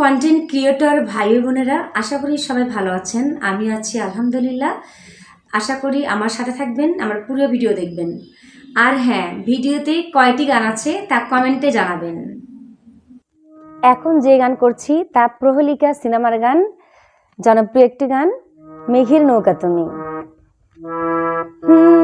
Content creator ভাই বোনেরা, আশা করি সবাই ভালো আছেন। আমি আছি আলহামদুলিল্লাহ। আশা করি আমার সাথে থাকবেন, আমার পুরো ভিডিও দেখবেন। আর হ্যাঁ ভিডিওতে কয়টি গান আছে তা কমেন্টে জানাবেন। এখন যে গান করছি তা প্রহলিকা সিনেমার গান, জনপ্রিয় একটি গান, মেঘের নৌকা তুমি। হুম।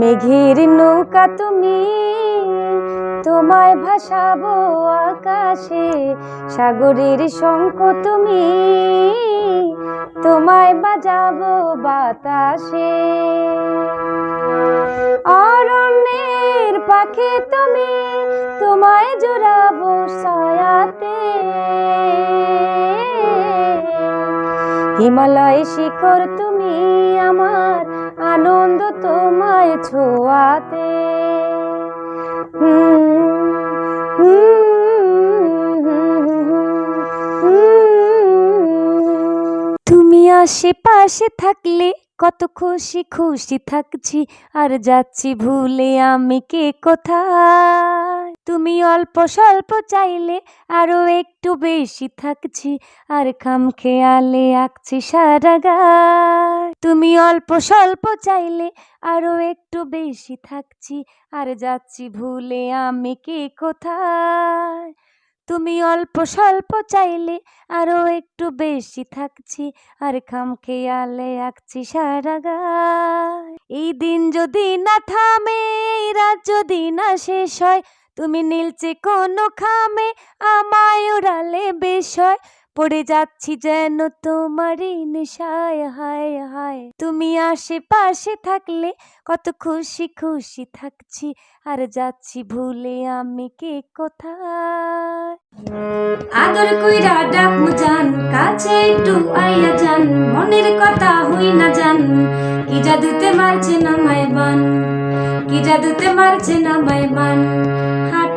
মেঘের নৌকা তুমি, তোমায় ভাসাবো আকাশে। সাগরের শঙ্খ তুমি, তোমায় বাজাবো বাতাসে। অরণ্যের পাখি তুমি, তোমায় জোড়াবো ছায়াতে। হিমালয় শিখর তুমি, আমার আনন্দ তোমায় ছোঁয়াতে তুমি আশেপাশে থাকলে কত খুশি খুশি থাকছি আর যাচ্ছি ভুলে আমি কে কোথায় তুমি অল্প স্বল্প চাইলে আরও একটু বেশি থাকছি, আর খাম খেয়ালে আঁকছি সারা গায় তুমি অল্প স্বল্প চাইলে আরও একটু বেশি থাকছি, আর যাচ্ছি ভুলে আমি কে কোথায়। তুমি অল্প স্বল্প চাইলে আরও একটু বেশি থাকছি, আর খাম খেয়ালে আঁকছি সারা গায় এই দিন যদি না থামে, এই রাত যদি না শেষ হয় তুমি নীলচে কোনো খামে আমায় ওড়ালে বেশ হয় পড়ে যাচ্ছি যেন তোমারই নেশায়, হায় হায়। তুমি আশেপাশে থাকলে কত খুশি খুশি থাকছি। আর যাচ্ছি ভুলে আমি কে কোথায়? আদর কইরা ডাক জান, কাছে একটু আইয়া যান। মনের কথা হই না জান, কি জাদুতে মারছে না মায় বান? কি জাদুতে মারছে না মায় বান?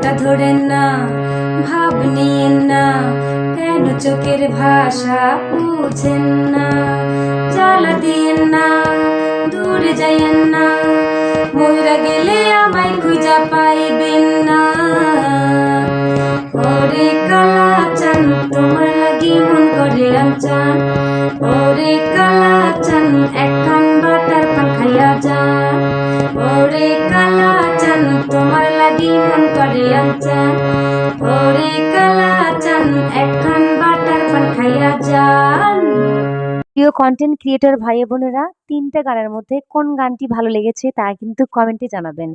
হাতটা ধরেন না ভাব নিয়েন না, কেন চোখের ভাষা বুঝেন না? জ্বালা দিয়েন না, দূরে যাইয়েন না, ময়রা গেলে আমায় খুঁজা পাইবেন না। ওরে কালা চান, তোমার লাগি মন করে চান ওরে কালা চান একখান বাটার যান। চান একখান বাটার পান খাইয়া প্রিয় কন্টেন্ট ক্রিয়েটর ভাই বোনেরা, তিনটা গানের মধ্যে কোন গানটি ভালো লেগেছে তা কিন্তু কমেন্টে জানাবেন।